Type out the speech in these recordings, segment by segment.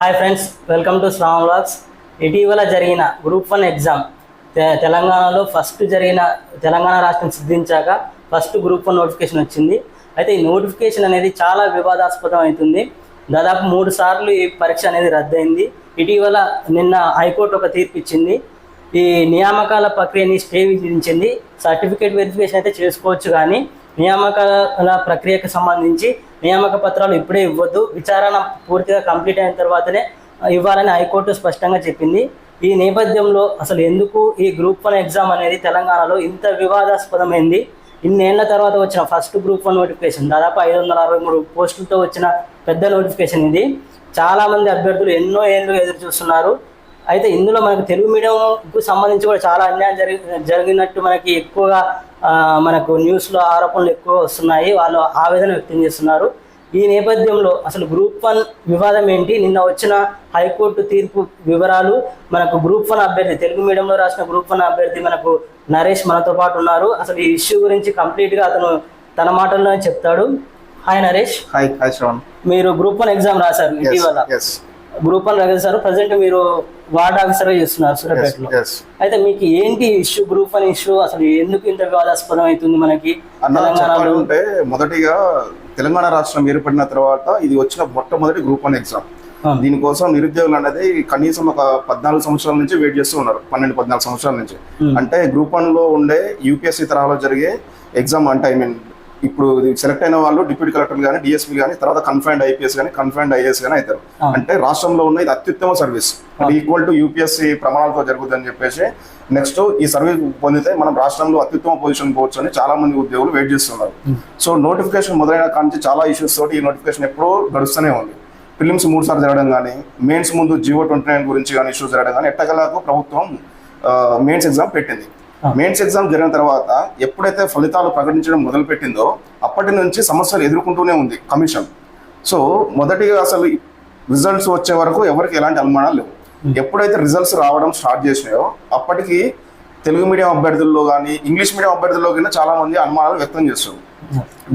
Hi friends welcome to Shravan blogs ఇటీవల జరిగిన group one exam తె- తెలంగాణలో ఫస్ట్ జరిగిన తెలంగాణ రాష్ట్రం సిద్ధించాక ఫస్ట్ గ్రూప్ వన్ నోటిఫికేషన్ వచ్చింది. అయితే ఈ నోటిఫికేషన్ అనేది చాలా వివాదాస్పదం అవుతుంది దాదాపు మూడు సార్లు ఈ పరీక్ష అనేది రద్దయింది. ఇటీవల నిన్న హైకోర్టు ఒక తీర్పు ఇచ్చింది. ఈ నియామకాల ప్రక్రియని స్టే విధించింది సర్టిఫికేట్ వెరిఫికేషన్ అయితే చేసుకోవచ్చు కానీ నియామకాల ప్రక్రియకు సంబంధించి నియామక పత్రాలు ఇప్పుడే ఇవ్వద్దు. విచారణ పూర్తిగా కంప్లీట్ అయిన తర్వాతనే ఇవ్వాలని హైకోర్టు స్పష్టంగా చెప్పింది. ఈ నేపథ్యంలో అసలు ఎందుకు ఈ గ్రూప్ వన్ ఎగ్జామ్ అనేది తెలంగాణలో ఇంత వివాదాస్పదమైంది? ఇన్నేళ్ళ తర్వాత వచ్చిన ఫస్ట్ గ్రూప్ వన్ నోటిఫికేషన్ దాదాపు ఐదు వందల అరవై మూడు పోస్టులతో వచ్చిన పెద్ద నోటిఫికేషన్ ఇది. చాలామంది అభ్యర్థులు ఎన్నో ఏళ్ళు ఎదురు చూస్తున్నారు. అయితే ఇందులో మనకు తెలుగు మీడియంకు సంబంధించి కూడా చాలా అన్యాయం జరిగి జరిగినట్టు మనకి ఎక్కువగా మనకు న్యూస్లో ఆరోపణలు ఎక్కువ వస్తున్నాయి. వాళ్ళు ఆవేదన వ్యక్తం చేస్తున్నారు. ఈ నేపథ్యంలో అసలు గ్రూప్ వన్ వివాదం ఏంటి? నిన్న వచ్చిన హైకోర్టు తీర్పు వివరాలు మనకు గ్రూప్ వన్ అభ్యర్థి తెలుగు మీడియంలో రాసిన గ్రూప్ వన్ అభ్యర్థి మనకు నరేష్ మనతో పాటు ఉన్నారు. అసలు ఈ ఇష్యూ గురించి కంప్లీట్గా అతను తన మాటల్లోనే చెప్తాడు. Hi Naresh. Hi hi Shravan. మీరు గ్రూప్ వన్ ఎగ్జామ్ రాశారు ఇటీవల. గ్రూప్ వన్ రాశారు ప్రజెంట్ మీరు వార్డ్ ఆఫీసర్ చేస్తున్నారు సూర్యాపేటలో అయితే మీకు ఏంటి ఇష్యూ? Group one issue? అసలు ఎందుకు ఇంత వివాదాస్పదం అవుతుంది మనకి? చెప్పాలంటే మొదటిగా తెలంగాణ రాష్ట్రం ఏర్పడిన తర్వాత ఇది వచ్చిన మొట్టమొదటి గ్రూప్ వన్ ఎగ్జామ్. దీనికోసం నిరుద్యోగులు అనేది కనీసం ఒక పద్నాలుగు సంవత్సరాల నుంచి వెయిట్ చేస్తూ ఉన్నారు. పన్నెండు పద్నాలుగు సంవత్సరాల నుంచి. అంటే గ్రూప్ వన్లో ఉండే యూపీఎస్సీ తరహాలో జరిగే ఎగ్జామ్ అంటే ఐ మీన్ ఇప్పుడు సెలెక్ట్ అయిన వాళ్ళు డిప్యూటీ కలెక్టర్ కానీ డిఎస్పీ కానీ తర్వాత కన్ఫైన్డ్ ఐపీఎస్ కానీ కన్ఫైన్డ్ ఐఏఎస్ కానీ అవుతారు. అంటే రాష్ట్రంలో ఉన్న ఇది అత్యుత్తమ సర్వీస్ అంటే ఈక్వల్ టు యూపీఎస్సీ ప్రమాణాలతో జరుగుతుందని చెప్పేసి నెక్స్ట్ ఈ సర్వీస్ పొందితే మనం రాష్ట్రంలో అత్యుత్తమ పొజిషన్ పోవచ్చు అని చాలా మంది ఉద్యోగులు వెయిట్ చేస్తున్నారు. సో నోటిఫికేషన్ మొదలైన కాంచి చాలా ఇష్యూస్ తోటి ఈ నోటిఫికేషన్ ఎప్పుడూ గడుస్తూనే ఉంది. ఫిలిమ్స్ మూడు సార్లు జరగడం కానీ మెయిన్స్ ముందు జియో ట్వంటీ నైన్ గురించి కానీ ఇష్యూస్ జరగడం కానీ ఎట్టగలకు ప్రభుత్వం మెయిన్స్ ఎగ్జామ్ పెట్టింది. మెయిన్స్ ఎగ్జామ్ జరిగిన తర్వాత ఎప్పుడైతే ఫలితాలు ప్రకటించడం మొదలుపెట్టిందో అప్పటి నుంచి సమస్యలు ఎదుర్కొంటూనే ఉంది కమిషన్. సో మొదటిగా అసలు రిజల్ట్స్ వచ్చే వరకు ఎవరికి ఎలాంటి అనుమానాలు లేవు. ఎప్పుడైతే రిజల్ట్స్ రావడం స్టార్ట్ చేసినాయో అప్పటికి తెలుగు మీడియం అభ్యర్థుల్లో కానీ ఇంగ్లీష్ మీడియం అభ్యర్థుల్లో కానీ చాలా మంది అనుమానాలు వ్యక్తం చేస్తారు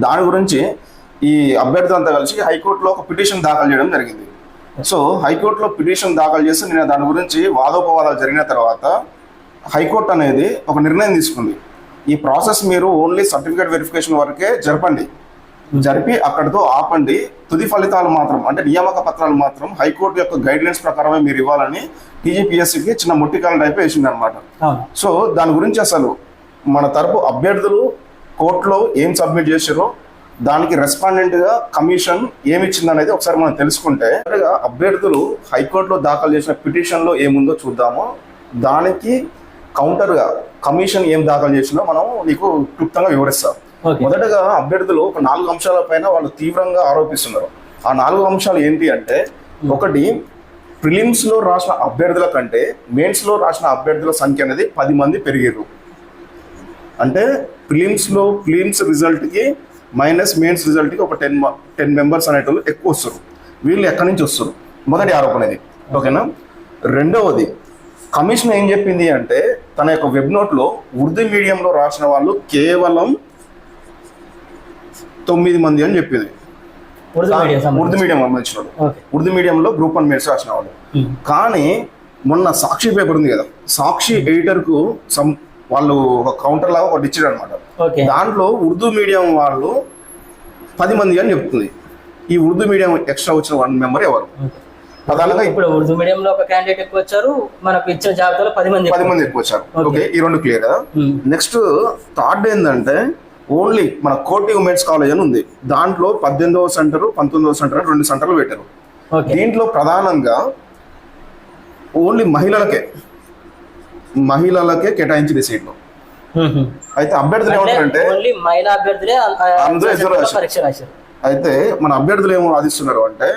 దాని గురించి ఈ అభ్యర్థులంతా కలిసి హైకోర్టులో ఒక పిటిషన్ దాఖలు చేయడం జరిగింది. సో హైకోర్టులో పిటిషన్ దాఖలు చేసి నేను దాని గురించి వాదోపవాదాలు జరిగిన తర్వాత హైకోర్టు అనేది ఒక నిర్ణయం తీసుకుంది. ఈ ప్రాసెస్ మీరు ఓన్లీ సర్టిఫికేట్ వెరిఫికేషన్ వరకే జరపండి. జరిపి అక్కడితో ఆపండి. తుది ఫలితాలు మాత్రం అంటే నియామక పత్రాలు మాత్రం హైకోర్టు యొక్క గైడ్ లైన్స్ ప్రకారమే మీరు ఇవ్వాలని టీజీపీఎస్సీకి చిన్న ముట్టికాల టైప్ వేసింది అనమాట సో దాని గురించి అసలు మన తరపు అభ్యర్థులు కోర్టులో ఏం సబ్మిట్ చేశారో దానికి రెస్పాండెంట్గా కమిషన్ ఏమి ఇచ్చింది అనేది ఒకసారి మనం తెలుసుకుంటే అభ్యర్థులు హైకోర్టులో దాఖలు చేసిన పిటిషన్లో ఏముందో చూద్దాము. దానికి కౌంటర్గా కమిషన్ ఏం దాఖలు చేసిందో మనం నీకు క్లుప్తంగా వివరిస్తాం. మొదటగా అభ్యర్థులు ఒక నాలుగు అంశాల పైన వాళ్ళు తీవ్రంగా ఆరోపిస్తున్నారు. ఆ నాలుగు అంశాలు ఏంటి అంటే ఒకటి ప్రిలిమ్స్లో రాసిన అభ్యర్థుల కంటే మెయిన్స్లో రాసిన అభ్యర్థుల సంఖ్య అనేది పది మంది పెరిగారు అంటే ప్రిలిమ్స్లో ప్రిలిమ్స్ రిజల్ట్కి మైనస్ మెయిన్స్ రిజల్ట్కి ఒక టెన్ టెన్ మెంబర్స్ అనేటోళ్ళు ఎక్కువ వస్తారు వీళ్ళు ఎక్కడి నుంచి వస్తారు మొదటి ఆరోపణ ఇది. ఓకేనా? రెండవది కమిషన్ ఏం చెప్పింది అంటే తన యొక్క వెబ్ నోట్లో ఉర్దూ మీడియంలో రాసిన వాళ్ళు కేవలం తొమ్మిది మంది అని చెప్పింది. ఉర్దూ మీడియం ఉర్దూ సంబంధించి మీడియం సంబంధించిన వాళ్ళు. ఉర్దూ మీడియంలో గ్రూప్ వన్ మెయిన్స్ రాసిన వాళ్ళు. ఉమ్. కానీ మొన్న సాక్షి పేపర్ ఉంది కదా సాక్షి ఎడిటర్కు సమ్ వాళ్ళు ఒక కౌంటర్ లాగా ఒకటి ఇచ్చారు అనమాట దాంట్లో ఉర్దూ మీడియం వాళ్ళు పది మంది అని చెప్తుంది. ఈ ఉర్దూ మీడియం ఎక్స్ట్రా వచ్చిన వన్ మెంబర్ ఎవరు? ప్రధానంగా ఇప్పుడు ఉర్దూ మీడియం లో ఒక క్యాండిడేట్ ఎక్కువ వచ్చారు. మనకు ఇచ్చిన జాబితాలో పది మంది పది. మంది ఎక్కువ వచ్చారు. ఓకే. ఈ రెండు క్లియర్ కదా. నెక్స్ట్ థర్డ్ ఏంటంటే ఓన్లీ మన కోటి ఉమెన్స్ కాలేజ్ అని ఉంది. దాంట్లో పద్దెనిమిదవ సెంటర్ పంతొమ్మిదవ సెంటర్ అని రెండు సెంటర్లు పెట్టారు. దీంట్లో ప్రధానంగా ఓన్లీ మహిళలకే మహిళలకే కేటాయించింది సీట్లు. అయితే అభ్యర్థులు అంటే ఏమంటారంటే ఓన్లీ మహిళా అభ్యర్థులే ఆ- ఆ అందరూ అయితే మన అభ్యర్థులు ఏమో వాదిస్తున్నారు అంటే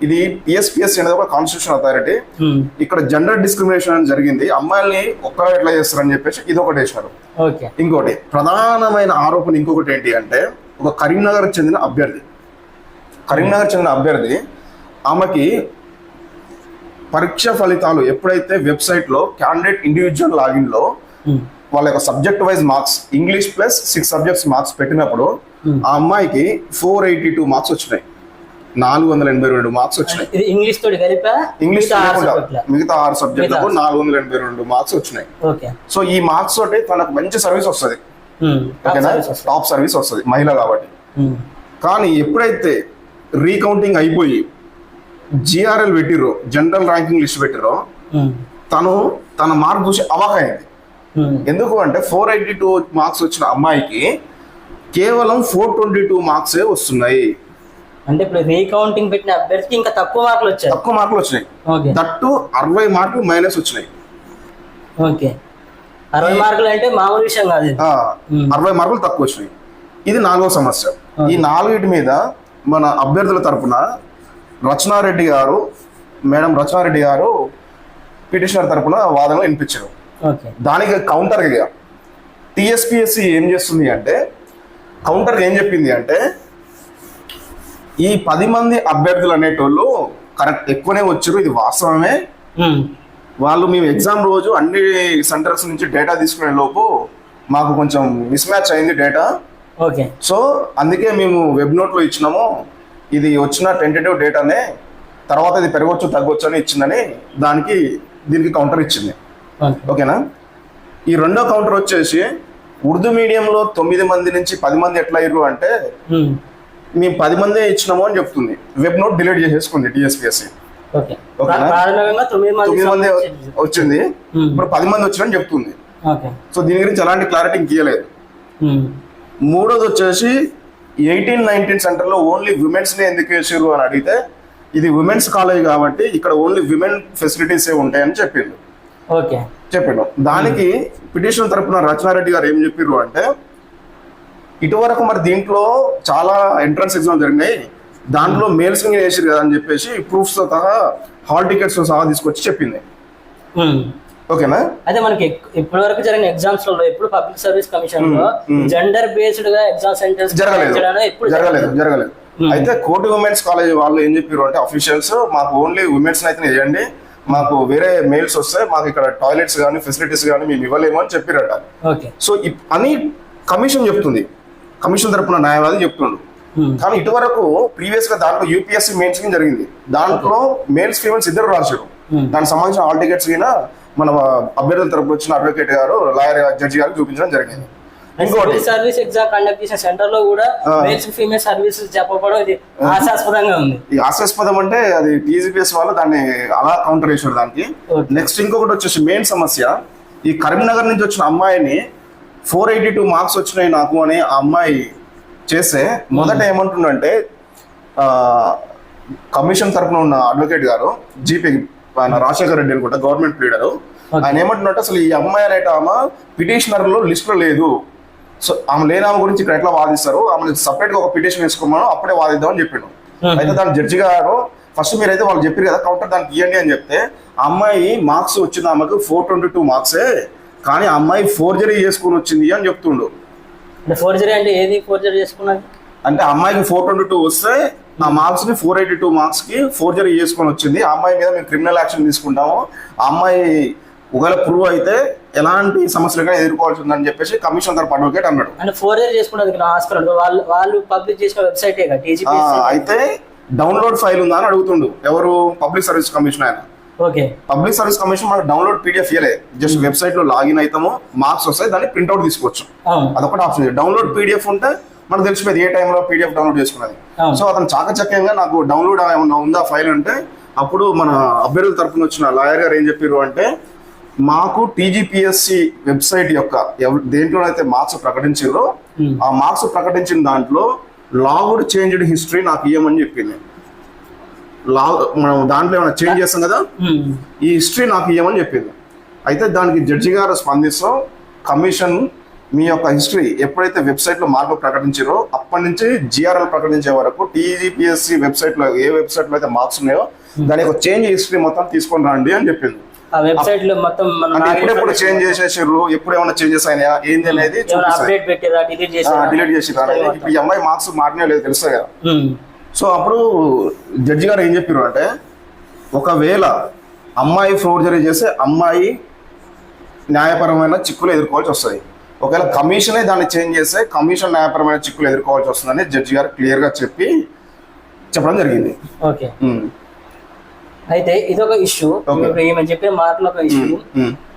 ఇది టిఎస్పిఎస్ అనేది ఒక కాన్స్టిట్యూషన్ అథారిటీ ఉమ్. ఇక్కడ జెండర్ డిస్క్రిమినేషన్ అని జరిగింది అమ్మాయిల్ని ఒక్కరు ఎట్లా చేస్తారని చెప్పేసి ఇది ఒకటి వేసినారు ఓకే ఇంకోటి ప్రధానమైన ఆరోపణ ఇంకొకటి ఏంటి అంటే ఒక కరీంనగర్ చెందిన అభ్యర్థి కరీంనగర్ చెందిన అభ్యర్థి ఆమెకి పరీక్ష ఫలితాలు ఎప్పుడైతే వెబ్సైట్లో క్యాండిడేట్ ఇండివిజువల్ లాగిన్లో ఉమ్. వాళ్ళ యొక్క subject wise marks English plus six subjects marks పెట్టినప్పుడు Hmm. ఆ అమ్మాయికి ఫోర్ ఎయిటీ టూ మార్క్స్ వచ్చినాయి నాలుగు వందల ఎనభై రెండు మార్క్స్ వచ్చినాయి. ఇది ఇంగ్లీష్ తోటి కలిపా? ఇంగ్లీష్ మిగతా ఆరు సబ్జెక్టులకు నాలుగు వందల ఎనభై రెండు మార్క్స్ వచ్చినాయి. ఓకే. సో ఈ మార్క్స్ తోటి తనకు మంచి సర్వీస్ వస్తుంది. ఓకేనా. టాప్ సర్వీస్ వస్తుంది. మహిళ కాబట్టి. కానీ ఎప్పుడైతే రీకౌంటింగ్ అయిపోయి జిఆర్ఎల్ పెట్టిరో జనరల్ ర్యాంకింగ్ లిస్ట్ పెట్టిరో. తను తన మార్క్ చూసి అవాకైంది. ఉమ్. ఎందుకు అంటే ఫోర్ ఎయిటీ టూ మార్క్స్ వచ్చిన అమ్మాయికి కేవలం ఫోర్ ట్వంటీ టూ మార్క్సే వస్తున్నాయి. అంటే ఇప్పుడు రీకౌంటింగ్ పెట్టిన అభ్యర్థికి ఇంకా తక్కువ మార్కులు వచ్చాయి. తక్కువ మార్కులు వచ్చినాయి. దట్టు అరవై మార్కులు మైనస్ వచ్చినాయి. ఓకే. అరవై మార్కులు అంటే మామూలు విషయం కాదు. అరవై మార్కులు తక్కువ వచ్చినాయి. ఇది నాలుగో సమస్య. ఈ నాలుగిటి మీద మన అభ్యర్థుల తరపున రచనారెడ్డి గారు మేడం రచనారెడ్డి గారు పిటిషనర్ తరపున వాదనలు వినిపించారు. దానికి కౌంటర్గా టిఎస్పిఎస్సి ఏం చేస్తుంది అంటే కౌంటర్ ఏం చెప్పింది అంటే ఈ పది మంది అభ్యర్థులు అనేటోళ్ళు కరెక్ట్ ఎక్కువనే వచ్చారు. ఇది వాస్తవమే. వాళ్ళు మేము ఎగ్జామ్ రోజు అన్ని సెంటర్స్ నుంచి డేటా తీసుకునే లోపు మాకు కొంచెం మిస్ మ్యాచ్ అయింది డేటా. ఓకే. సో అందుకే మేము వెబ్ నోట్లో ఇచ్చినాము. ఇది వచ్చిన టెంటేటివ్ డేటానే తర్వాత ఇది పెరగవచ్చు తగ్గొచ్చు అని ఇచ్చిందని దానికి దీనికి కౌంటర్ ఇచ్చింది. ఓకే. ఓకేనా? ఈ రెండో కౌంటర్ వచ్చేసి ఉర్దూ మీడియంలో తొమ్మిది మంది నుంచి పది మంది ఎట్లా అయ్యారు అంటే. మేము పది మందే ఇచ్చినాము అని చెప్తుంది. వెబ్ నోట్ డిలీట్ చేసేసుకుంది టిఎస్పిఎస్సి తొమ్మిది మంది వచ్చింది. ఇప్పుడు పది మంది వచ్చినని చెప్తుంది. సో దీని గురించి ఎలాంటి క్లారిటీ ఉమ్. మూడోది వచ్చేసి ఎయిటీన్ నైన్టీన్ సెంటర్లో ఓన్లీ విమెన్స్ని ఎందుకు వేసారు అని అడిగితే ఇది విమెన్స్ కాలేజ్ కాబట్టి ఇక్కడ ఓన్లీ విమెన్ ఫెసిలిటీస్ ఉంటాయని చెప్పిండు. ఓకే. చెప్పిండు. దానికి పిటిషన్ తరపున రచనారెడ్డి గారు ఏం చెప్పారు అంటే ఇటువరకు మరి దీంట్లో చాలా ఎంట్రన్స్ ఎగ్జామ్ జరిగినాయి. దాంట్లో మేల్స్ వేసారు కదా అని చెప్పేసి ప్రూఫ్స్తో సహా హాల్ టికెట్స్తో సహా తీసుకొచ్చి చెప్పింది. ఉమ్. ఓకేనా? అదే మనకి ఇప్పటి వరకు జరిగిన ఎగ్జామ్స్లో ఎప్పుడు పబ్లిక్ సర్వీస్ కమిషన్లో. జెండర్ బేస్డ్గా ఎగ్జామ్ సెంటర్స్ జరగలేదు. ఎప్పుడు జరగలేదు జరగలేదు. Hmm. అయితే కోటి ఉమెన్స్ కాలేజ్ వాళ్ళు ఏం చెప్పారు అంటే అఫీషియల్స్ మాకు ఓన్లీ ఉమెన్స్ అయితే వేయండి మాకు వేరే మెయిల్స్ వస్తే మాకు ఇక్కడ టాయిలెట్స్ కానీ ఫెసిలిటీస్ కానీ మేము ఇవ్వలేము అని చెప్పారట. ఓకే సో ఇప్- అని కమిషన్ చెప్తుంది. కమిషన్ తరపున న్యాయవాది చెప్తుండు ఉమ్. కానీ ఇటువరకు ప్రీవియస్గా దాంట్లో యూపీఎస్సీ మెయిన్స్కి జరిగింది దాంట్లో మేల్స్ ఫీమేల్స్ ఇద్దరు రాశారు Hmm. దానికి సంబంధించిన హాల్ టికెట్స్ కింద మన అభ్యర్థుల తరపు వచ్చిన అడ్వకేట్ గారు లాయర్ జడ్జి గారికి చూపించడం జరిగింది ఇంకోటి సర్వీస్ ఎగ్జామ్ కండక్ట్ సెంటర్లో కూడా ఆ. మేల్స్ ఫీమేల్ సర్వీసెస్ చెప్పకపోవడం ఇది హాస్యాస్పదంగా ఉంది ఈ హాస్యాస్పదం అంటే అది టీజీపీఎస్ వాళ్ళు దాన్ని అలా కౌంటర్ చేశారు దానికి. నెక్స్ట్ ఇంకొకటి వచ్చేసి మెయిన్ సమస్య ఈ కరీంనగర్ నుంచి వచ్చిన అమ్మాయిని ఫోర్ ఎయిటీ టూ మార్క్స్ వచ్చినాయి నాకు అని ఆ అమ్మాయి చేస్తే మొదట ఏమంటుండంటే కమిషన్ తరపున ఉన్న అడ్వకేట్ గారు జీపీ ఆయన రాజశేఖర రెడ్డి అనుకుంటా గవర్నమెంట్ లీడరు. ఆయన ఏమంటున్నట్టు అసలు ఈ అమ్మాయి అనేట ఆమె పిటిషనర్లో లిస్ట్లో లేదు. సో ఆమె లేని ఆమె గురించి ఇక్కడ ఎట్లా వాదిస్తారు? ఆమె సపరేట్గా ఒక పిటిషన్ వేసుకోమని అప్పుడే వాదిద్దామని చెప్పిండు. Hmm. అయితే దాని జడ్జి గారు ఫస్ట్ మీరైతే వాళ్ళు చెప్పారు కదా కౌంటర్ దానికి ఇవ్వండి అని చెప్తే ఆ అమ్మాయి మార్క్స్ వచ్చింది ఆమెకు ఫోర్ ట్వంటీ టూ మార్క్సే. కానీ అమ్మాయి ఫోర్జరీ చేసుకుని వచ్చింది అని చెప్తుండు. అంటే ఫోర్జరీ అంటే ఏది ఫోర్జరీ చేసుకున్నది? అంటే అమ్మాయికి ఫోర్ ట్వంటీ టూ వస్తే ఆ మార్క్స్ని ఫోర్ ఎయిటీ టూ మార్క్స్కి ఫోర్జరీ చేసుకొని వచ్చింది. ఆ అమ్మాయి మీద మేము క్రిమినల్ యాక్షన్ తీసుకుంటాము. ఆ అమ్మాయి ఒకవేళ ప్రూవ్ అయితే ఎలాంటి సమస్యలుగా ఎదుర్కోవాల్సి ఉందని చెప్పేసి కమిషన్ తరపు అడ్వకేట్ అన్నాడు. అంటే ఫోర్జరీ చేసుకున్నది నా ఆస్కారం వాళ్ళు వాళ్ళు పబ్లిక్ చేసిన వెబ్సైట్ అయితే డౌన్లోడ్ ఫైల్ ఉందా అని అడుగుతుండు. ఎవరు? పబ్లిక్ సర్వీస్ కమిషన్ ఆయన. ఓకే. పబ్లిక్ సర్వీస్ కమిషన్ మనకు డౌన్లోడ్ పీడిఎఫ్ ఇయలే జస్ట్ వెబ్సైట్లో లాగిన్ అవుతాము మార్క్స్ వస్తాయి దాన్ని ప్రింట్అవుట్ తీసుకోవచ్చు. అదొకటి ఆప్షన్ డౌన్లోడ్ పీడిఎఫ్ ఉంటే మనకు తెలిసిపోయింది ఏ టైంలో పీడిఎఫ్ డౌన్లోడ్ చేసుకున్నది. సో అతను చాకచక్యంగా నాకు డౌన్లోడ్ ఏమన్నా ఉందా ఫైల్ అంటే అప్పుడు మన అభ్యర్థుల తరఫున వచ్చిన లాయర్ గారు ఏం చెప్పారు అంటే మాకు టీజీపీఎస్సి వెబ్సైట్ యొక్క దేంట్లోనైతే మార్క్స్ ప్రకటించారో Hmm. ఆ మార్క్స్ ప్రకటించిన దాంట్లో లాగుడ్ చేంజ్డ్ హిస్టరీ నాకు ఇవ్వమని చెప్పింది. లా మనం దాంట్లో ఏమైనా చేంజ్ చేస్తాం కదా? ఉమ్. ఈ హిస్టరీ నాకు ఇవ్వమని చెప్పింది అయితే దానికి జడ్జి గారు స్పందిస్తూ కమిషన్ మీ యొక్క హిస్టరీ ఎప్పుడైతే వెబ్సైట్లో మార్పు ప్రకటించారో అప్పటి నుంచి జిఆర్ఎల్ ప్రకటించే వరకు టీజీపీఎస్సి వెబ్సైట్లో ఏ వెబ్సైట్లో అయితే మార్క్స్ ఉన్నాయో దాని యొక్క చేంజ్ హిస్టరీ మొత్తం తీసుకొని రండి అని చెప్పింది ఆ వెబ్సైట్లో మొత్తం మన అంటే నాలుగు ఎప్పుడెప్పుడు చేంజ్ చేసేసారు? ఎప్పుడు ఏమైనా చేంజెస్ అయినాయా? ఏంది అనేది అప్డేట్ పెట్టారా డిలీట్ చేసి ఇప్పుడు ఈ అమ్మాయి మార్క్స్ మారినా లేదు తెలుస్తాయి కదా. ఉమ్. సో అప్పుడు జడ్జి గారు ఏం చెప్పారు అంటే ఒకవేళ అమ్మాయి ఫోర్జరీ చేస్తే అమ్మాయి న్యాయపరమైన చిక్కులు ఎదుర్కోవాల్సి వస్తుంది. ఒకవేళ కమిషనే దాన్ని చేంజ్ చేస్తే కమిషన్ న్యాయపరమైన చిక్కులు ఎదుర్కోవాల్సి వస్తుందని జడ్జి గారు క్లియర్గా చెప్పి చెప్పడం జరిగింది. ఓకే. అయితే ఇదొక ఇష్యూ Okay. ఇప్పుడు ఈమె చెప్పిన మాటలు ఒక ఇష్యూ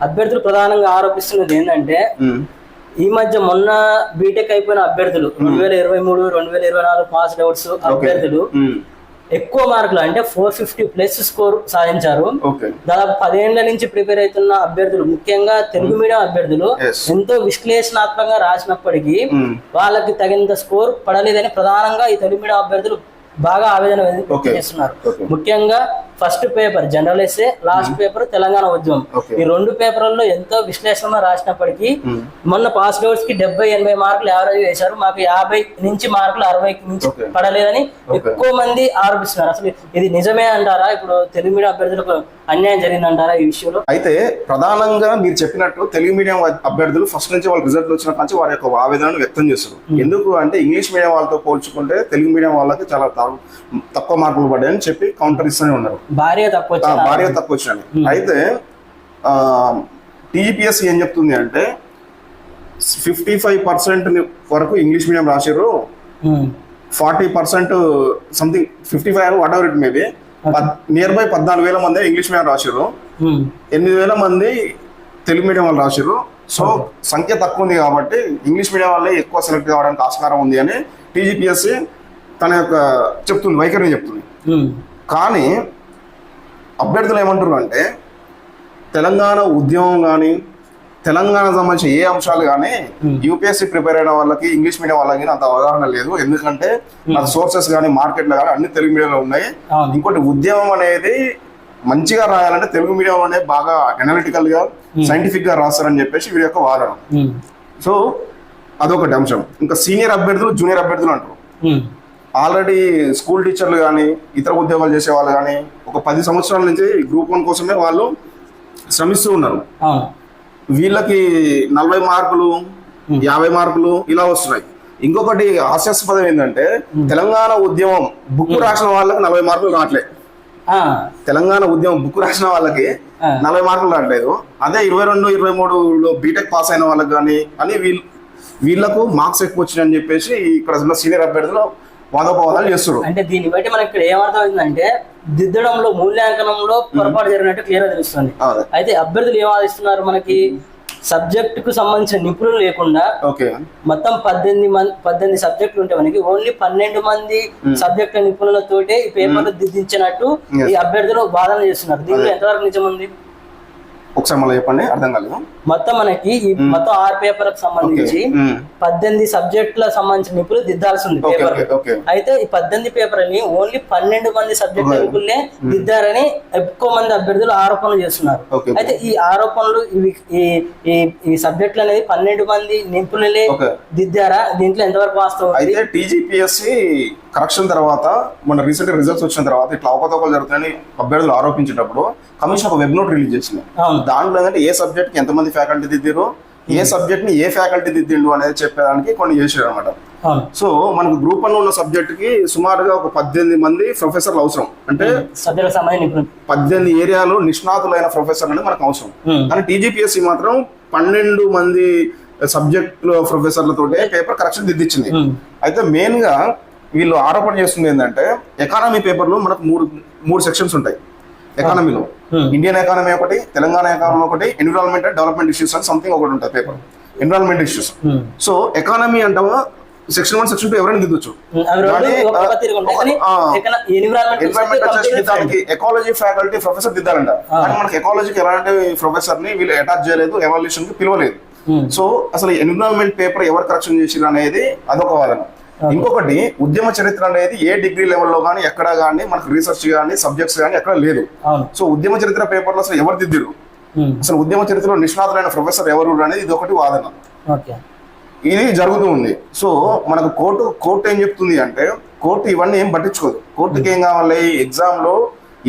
అభ్యర్థులు ప్రధానంగా ఆరోపిస్తున్నది ఏంటంటే ఈ మధ్య మొన్న బీటెక్ అయిపోయిన అభ్యర్థులు రెండు వేల ఇరవై మూడు రెండు వేల ఇరవై నాలుగు పాస్ అవుట్స్ అభ్యర్థులు ఎక్కువ మార్కులు అంటే ఫోర్ ఫిఫ్టీ ప్లస్ స్కోర్ సాధించారు. దాదాపు పదేళ్ళ నుంచి ప్రిపేర్ అవుతున్న అభ్యర్థులు ముఖ్యంగా తెలుగు మీడియం అభ్యర్థులు. ఎంతో విశ్లేషణాత్మకంగా రాసినప్పటికీ వాళ్ళకి తగినంత స్కోర్ పడలేదని ప్రధానంగా ఈ తెలుగు మీడియం అభ్యర్థులు బాగా ఆవేదన. చేస్తున్నారు. ముఖ్యంగా first paper general essay last paper Telangana ఉద్యమం. ఈ రెండు పేపర్లలో ఎంతో విశ్లేషణ రాసినప్పటికీ మొన్న పాస్ అవుట్స్కి డెబ్బై ఎనభై మార్కులు యావరేజ్ వేశారు. మాకు యాభై నుంచి మార్కులు మించి Okay. పడలేదని. ఎక్కువ మంది ఆరోపిస్తున్నారు. అసలు ఇది నిజమే అంటారా? ఇప్పుడు తెలుగు మీడియం అభ్యర్థులకు అన్యాయం జరిగిందంటారా ఈ విషయంలో? అయితే ప్రధానంగా మీరు చెప్పినట్టు తెలుగు మీడియం అభ్యర్థులు ఫస్ట్ నుంచి వాళ్ళ రిజల్ట్ వచ్చినప్పటి నుంచి వారి యొక్క ఆవేదనను వ్యక్తం చేస్తారు ఎందుకు అంటే ఇంగ్లీష్ మీడియం వాళ్ళతో పోల్చుకుంటే తెలుగు మీడియం వాళ్ళకి చాలా తక్కువ మార్కులు పడ్డాయని చెప్పి కౌంటర్ ఇస్తూనే ఉన్నారు. భార్య తక్కువ భారీగా తక్కువ వచ్చినాయి అయితే టీజీపీఎస్ ఏం చెప్తుంది అంటే ఫిఫ్టీ ఫైవ్ పర్సెంట్ వరకు ఇంగ్లీష్ మీడియం రాశారు forty percent something fifty five whatever it maybe near by పద్నాలుగు వేల మంది ఇంగ్లీష్ మీడియం రాశారు ఎనిమిది వేల మంది తెలుగు మీడియం వాళ్ళు రాశారు సో సంఖ్య తక్కువ ఉంది కాబట్టి ఇంగ్లీష్ మీడియం వాళ్ళే ఎక్కువ సెలెక్ట్ కావడానికి ఆస్కారం ఉంది అని టీజీపీఎస్సీ తన యొక్క చెప్తుంది వైఖరిని చెప్తుంది. కానీ అభ్యర్థులు ఏమంటారు అంటే తెలంగాణ ఉద్యమం కానీ తెలంగాణ సంబంధించిన ఏ అంశాలు కానీ యూపీఎస్సీ ప్రిపేర్ అయిన వాళ్ళకి ఇంగ్లీష్ మీడియం వాళ్ళకి అంత అవగాహన లేదు. ఎందుకంటే మన సోర్సెస్ కానీ మార్కెట్లో కానీ అన్ని తెలుగు మీడియంలో ఉన్నాయి. ఇంకోటి ఉద్యమం అనేది మంచిగా రాయాలంటే తెలుగు మీడియం అనేది బాగా అనలిటికల్గా సైంటిఫిక్గా రాస్తారని చెప్పేసి వీరి యొక్క వాదన. సో అదొకటి అంశం. ఇంకా సీనియర్ అభ్యర్థులు జూనియర్ అభ్యర్థులు అంటారు. ఆల్రెడీ స్కూల్ టీచర్లు కానీ ఇతర ఉద్యోగాలు చేసే వాళ్ళు కానీ ఒక పది సంవత్సరాల నుంచి గ్రూప్ వన్ కోసమే వాళ్ళు శ్రమిస్తూ ఉన్నారు. వీళ్ళకి నలభై మార్కులు యాభై మార్కులు ఇలా వస్తున్నాయి. ఇంకొకటి హాస్యాస్పదం ఏంటంటే తెలంగాణ ఉద్యమం బుక్ రాసిన వాళ్ళకి నలభై మార్కులు రావట్లే. ఆ, తెలంగాణ ఉద్యమం బుక్ రాసిన వాళ్ళకి. నలభై మార్కులు రావట్లేదు. అదే ఇరవై రెండు ఇరవై మూడులో బీటెక్ పాస్ అయిన వాళ్ళకి కానీ అని వీళ్ళు వీళ్ళకు మార్క్స్ ఎక్కువ వచ్చినాయని చెప్పేసి ఇక్కడ ఉన్న సీనియర్ అభ్యర్థులు వాదోపవాదాలు చేస్తారు అంటే దీన్ని బట్టి మనకి ఇక్కడ ఏమర్థమైందంటే దిద్దడంలో మూల్యాంకనంలో పొరపాటు జరిగినట్టు క్లియర్ తెలుస్తుంది. అయితే అభ్యర్థులు ఏం వాదిస్తున్నారు మనకి? సబ్జెక్ట్కు సంబంధించిన నిపుణులు లేకుండా మొత్తం పద్దెనిమిది మంది పద్దెనిమిది సబ్జెక్టులు ఉంటాయి మనకి ఓన్లీ పన్నెండు మంది సబ్జెక్టుల నిపుణులతోటే ఈ పేపర్లు దిద్దించినట్టు. ఈ అభ్యర్థులు వాదన చేస్తున్నారు. దీనిలో ఎంతవరకు నిజం ఉంది ఒకసారి మళ్ళీ చెప్పండి అర్థం కాలేదు? మొత్తం మనకి ఈ మొత్తం ఆరు పేపర్లకు సంబంధించి మ్మ్. పద్దెనిమిది సబ్జెక్టుల సంబంధించిన నిపుణులు దిద్దాల్సి ఉంది పేపర్ అయితే ఈ పద్దెనిమిది పేపర్ని ఓన్లీ పన్నెండు మంది సబ్జెక్ట్. నిపుణులే దిద్దారని ఎక్కువ మంది అభ్యర్థులు ఆరోపణలు చేస్తున్నారు. అయితే ఈ ఆరోపణలు ఇవి ఈ సబ్జెక్టులు అనేది పన్నెండు మంది నిపుణులే. దిద్దారా దీంట్లో ఎంతవరకు వాస్తవం? అయితే టీజీపీఎస్సి కరెక్షన్ తర్వాత మన రీసెంట్ రిజల్ట్స్ వచ్చిన తర్వాత ఇట్లా అవకతవకలు జరుగుతాయని అభ్యర్థులు ఆరోపించేటప్పుడు కమిషన్ ఒక వెబ్ నోట్ రిలీజ్ చేసింది దాంట్లో ఏంటంటే ఏ సబ్జెక్ట్కి ఎంతమంది ఫ్యాకల్టీ దిద్దిరు ఏ సబ్జెక్ట్ని ఏ ఫ్యాకల్టీ దిద్దిండు అనేది చెప్పడానికి కొన్ని చేసారు అనమాట సో మనకు గ్రూప్ వన్ ఉన్న సబ్జెక్ట్కి సుమారుగా ఒక పద్దెనిమిది మంది ప్రొఫెసర్లు అవసరం. అంటే నిపుణులు పద్దెనిమిది ఏరియాలో నిష్ణాతులైన ప్రొఫెసర్ అనేది మనకు అవసరం. Hmm. కానీ టీజీపీఎస్సీ మాత్రం పన్నెండు మంది సబ్జెక్ట్ ప్రొఫెసర్లతోటే పేపర్ కరెక్షన్ దిద్దిచ్చింది. Hmm. అయితే మెయిన్గా వీళ్ళు ఆరోపణ చేస్తుంది ఏంటంటే ఎకానమీ పేపర్లో మనకు మూడు మూడు సెక్షన్స్ ఉంటాయి. ఎకానమీలో Hmm. ఇండియన్ ఎకానమీ ఒకటి తెలంగాణ ఎకానమీ ఒకటి ఎన్విరాన్మెంట్ డెవలప్మెంట్ ఇష్యూస్ అని సంథింగ్ ఒకటి ఉంటుంది paper environment issues Hmm. So economy అంటావా సెక్షన్ వన్ సెక్షన్ టూ ఎవరైనా దిద్దొచ్చు. దానికి ఎకాలజీ ఫ్యాకల్టీ ప్రొఫెసర్ దిద్దారంట. ఆ. కానీ మనకి ఎకాలజీకి ఎలాంటి ప్రొఫెసర్ని వీళ్ళు అటాచ్ చేయలేదు ఎవాల్యూషన్కి పిలవలేదు. Hmm. సో అసలు ఎన్విరాన్మెంట్ పేపర్ ఎవరు కరెక్షన్ చేసిరు అనేది అదొక వాదన. ఇంకొకటి ఉద్యమ చరిత్ర అనేది ఏ డిగ్రీ లెవెల్లో కానీ ఎక్కడ కానీ మనకు రీసెర్చ్ కానీ సబ్జెక్ట్స్ కానీ ఎక్కడ లేదు. సో ఉద్యమ చరిత్ర పేపర్లో అసలు ఎవరు దిద్దిరు. అసలు ఉద్యమ చరిత్రలో నిష్ణాతులైన ప్రొఫెసర్ ఎవరు అనేది ఇది ఒకటి వాదన. ఇది జరుగుతూ ఉంది. సో మనకు కోర్టు కోర్టు ఏం చెప్తుంది అంటే కోర్టు ఇవన్నీ ఏం పట్టించుకోదు. కోర్టుకి ఏం కావాలి? ఎగ్జామ్లో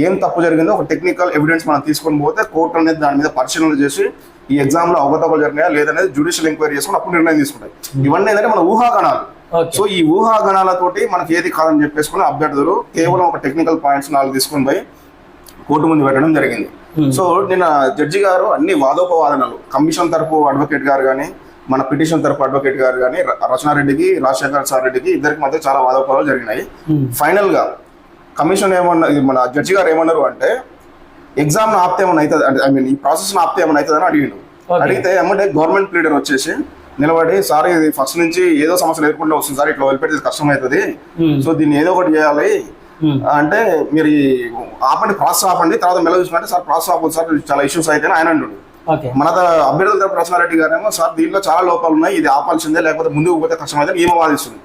ఏం తప్పు జరిగిందో ఒక టెక్నికల్ ఎవిడెన్స్ మనం తీసుకొని పోతే కోర్టు అనేది దాని మీద పరిశీలన చేసి ఈ ఎగ్జామ్లో అవకతవకలు జరిగినాయా లేదనేది జ్యుడిషియల్ ఎంక్వైరీ చేసుకుని అప్పుడు నిర్ణయం తీసుకుంటాయి. ఇవన్నీ ఏంటంటే మన ఊహాగణాలు ఓకే సో ఈ ఊహాగణాలతోటి మనకి ఏది కాదని చెప్పేసుకుని అభ్యర్థులు కేవలం ఒక టెక్నికల్ పాయింట్స్ నాలుగు తీసుకొని పోయి కోర్టు ముందు పెట్టడం జరిగింది Hmm. సో నిన్న జడ్జి గారు అన్ని వాదోపవాదనలు కమిషన్ తరపు అడ్వకేట్ గారు కానీ మన పిటిషన్ తరపు అడ్వకేట్ గారు కానీ రచనారెడ్డికి రాజశేఖర్ సార్ రెడ్డికి ఇద్దరికి మధ్య చాలా వాదోపవాదాలు జరిగినాయి Hmm. ఫైనల్గా కమిషన్ ఏమన్నా ఇది మన జడ్జి గారు ఏమన్నారు అంటే ఎగ్జామ్ ఆపితే ఏమైనా అవుతుంది అంటే ఐ మీన్ ఈ ప్రాసెస్ ఆపితే ఏమైనా అవుతుంది అని అడిగిండు. అడిగితే ఏమంటే గవర్నమెంట్ లీడర్ వచ్చేసి నిలబడి సార్ ఇది ఫస్ట్ నుంచి ఏదో సమస్యలు ఎదుర్కొంటూ వస్తుంది సార్ ఇట్లా వదిలిపెడితే కష్టం అవుతుంది. సో దీన్ని ఏదో ఒకటి చేయాలి. అంటే మీరు ఆపండి ప్రాసెస్ ఆపండి తర్వాత మెల్ల చూసుకుంటే సార్ ప్రాసెస్ ఆపదు సార్ చాలా ఇష్యూస్ అయితే ఆయన అంటుండు. మన అభ్యర్థుల తరపు ప్రసన్నారెడ్డి గారేమో సార్ దీంట్లో చాలా లోపాలు ఉన్నాయి ఇది ఆపాల్సిందే లేకపోతే ముందుకు పోతే కష్టం అయితే ఈమె వాదిస్తుంది.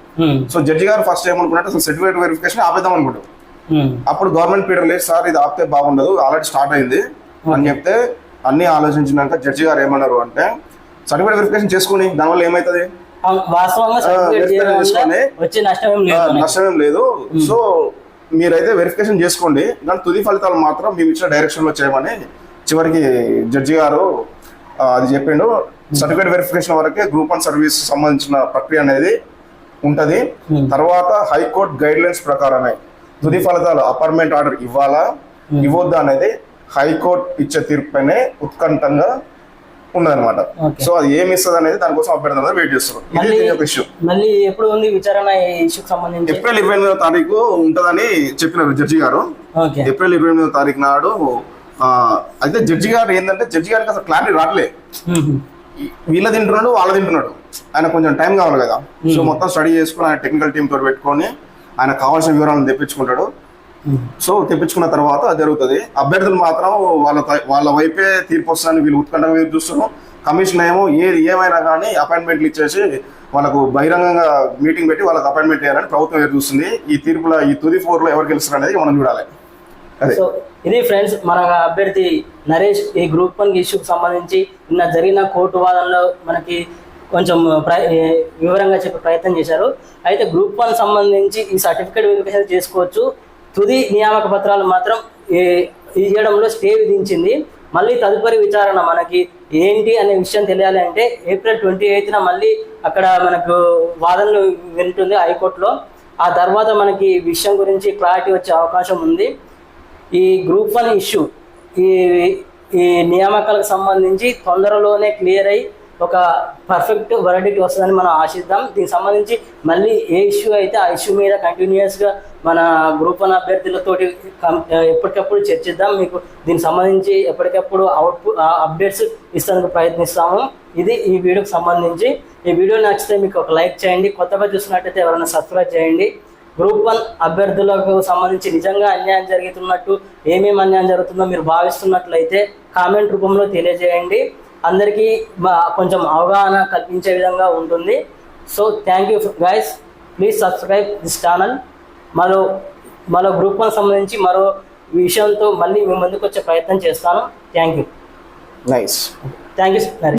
సో జడ్జి గారు ఫస్ట్ ఏమనుకున్నట్టు అసలు సర్టిఫికేట్ వెరిఫికేషన్ ఆపేద్దాం అనుకుంటాం. ఉమ్, అప్పుడు గవర్నమెంట్ పీరియడ్ లేదు సార్ ఇది ఆపితే బాగుండదు ఆల్రెడీ స్టార్ట్ అయింది. అని చెప్తే అన్ని ఆలోచించినాక జడ్జి గారు ఏమన్నారు అంటే సర్టిఫికేట్ వెరిఫికేషన్ చేసుకుని దానివల్ల ఏమవుతుంది నష్టం ఏం లేదు మనకి. నష్టమేం లేదు. సో మీరైతే వెరిఫికేషన్ చేసుకోండి. దాని తుది ఫలితాలు మాత్రం మేము ఇచ్చిన డైరెక్షన్లో చేయమని చివరికి జడ్జి గారు అది చెప్పిండు. సర్టిఫికేట్ వెరిఫికేషన్ వరకే గ్రూప్ వన్ సర్వీస్ సంబంధించిన ప్రక్రియ అనేది ఉంటది. తర్వాత హైకోర్టు గైడ్ లైన్స్ ప్రకారమే తుది ఫలితాలు అపార్ట్మెంట్ ఆర్డర్ ఇవ్వాలా? ఇవ్వద్దా అనేది హైకోర్టు ఇచ్చే తీర్పునే ఉత్కంఠంగా ఉన్నదన్నమాట. సో అది ఏమి ఇస్తుంది అనేది దానికోసం అభ్యర్థులు వెయిట్ చేస్తారు ఇష్యూ మళ్ళీ ఎప్పుడు ఉంది విచారణ ఈ ఇష్యూకి సంబంధించి? ఏప్రిల్ ఇరవై ఎనిమిదో తారీఖు ఉంటుందని చెప్పినారు జడ్జి గారు. ఏప్రిల్ ఇరవై ఎనిమిదో తారీఖు నాడు అయితే జడ్జి గారు ఏంటంటే జడ్జి గారికి అసలు క్లారిటీ రావట్లే. వీళ్ళ తింటున్నాడు వాళ్ళ తింటున్నాడు. ఆయన కొంచెం టైం కావాలి కదా. సో మొత్తం స్టడీ చేసుకుని ఆయన టెక్నికల్ టీమ్ తోటి పెట్టుకొని ఆయన కావాల్సిన వివరాలను తెప్పించుకుంటాడు. సో తెప్పించుకున్న తర్వాత అది జరుగుతుంది. అభ్యర్థులు మాత్రం వాళ్ళ వాళ్ళ వైపే తీర్పు వస్తుందని వీళ్ళు ఉత్కంఠంగా మీరు చూస్తున్నాం కమిషన్ ఏమో ఏది ఏమైనా కానీ అపాయింట్మెంట్లు ఇచ్చేసి వాళ్ళకు బహిరంగంగా మీటింగ్ పెట్టి వాళ్ళకి అపాయింట్మెంట్ చేయాలని ప్రభుత్వం ఎదురు చూస్తుంది. ఈ తీర్పులో ఈ తుది ఫోర్లో ఎవరు గెలుస్తారు అనేది మనం చూడాలి. అదే. సో ఇది ఫ్రెండ్స్ మన అభ్యర్థి నరేష్ ఈ గ్రూప్ వన్ ఇష్యూకి సంబంధించి నిన్న జరిగిన కోర్టు వాదనలో మనకి కొంచెం ప్ర- వివరంగా చెప్పే ప్రయత్నం చేశారు. అయితే గ్రూప్ వన్ సంబంధించి ఈ సర్టిఫికేట్ వెరిఫికేషన్ చేసుకోవచ్చు. తుది నియామక పత్రాలు మాత్రం ఇవ్వడంలో స్టే విధించింది. మళ్ళీ తదుపరి విచారణ మనకి ఏంటి అనే విషయం తెలియాలి అంటే ఏప్రిల్ ట్వంటీ ఎయిత్న మళ్ళీ అక్కడ మనకు వాదనలు వింటుంది హైకోర్టులో. ఆ తర్వాత మనకి ఈ విషయం గురించి క్లారిటీ వచ్చే అవకాశం ఉంది. ఈ గ్రూప్ వన్ ఇష్యూ ఈ ఈ నియామకాలకు సంబంధించి తొందరలోనే క్లియర్ అయ్యి ఒక పర్ఫెక్ట్ వరడిట్ వస్తుందని మనం ఆశిద్దాం. దీనికి సంబంధించి మళ్ళీ ఏ ఇష్యూ అయితే ఆ ఇష్యూ మీద కంటిన్యూస్గా మన గ్రూప్ వన్ అభ్యర్థులతోటి ఎప్పటికప్పుడు చర్చిద్దాం. మీకు దీనికి సంబంధించి ఎప్పటికప్పుడు అవుట్పుట్ అప్డేట్స్ ఇస్తానికి ప్రయత్నిస్తాము. ఇది ఈ వీడియోకి సంబంధించి. ఈ వీడియో నచ్చితే మీకు ఒక లైక్ చేయండి. కొత్తగా చూసినట్టయితే ఎవరైనా సబ్స్క్రైబ్ చేయండి. గ్రూప్ వన్ అభ్యర్థులకు సంబంధించి నిజంగా అన్యాయం జరుగుతున్నట్టు ఏమేమి అన్యాయం జరుగుతుందో మీరు భావిస్తున్నట్లయితే కామెంట్ రూపంలో తెలియజేయండి. అందరికీ కొంచెం అవగాహన కల్పించే విధంగా ఉంటుంది. So thank you guys please subscribe this channel మరో మరో గ్రూప్ వన్ సంబంధించి మరో విషయంతో మళ్ళీ మీ ముందుకు వచ్చే ప్రయత్నం చేస్తాను. Thank you nice thank you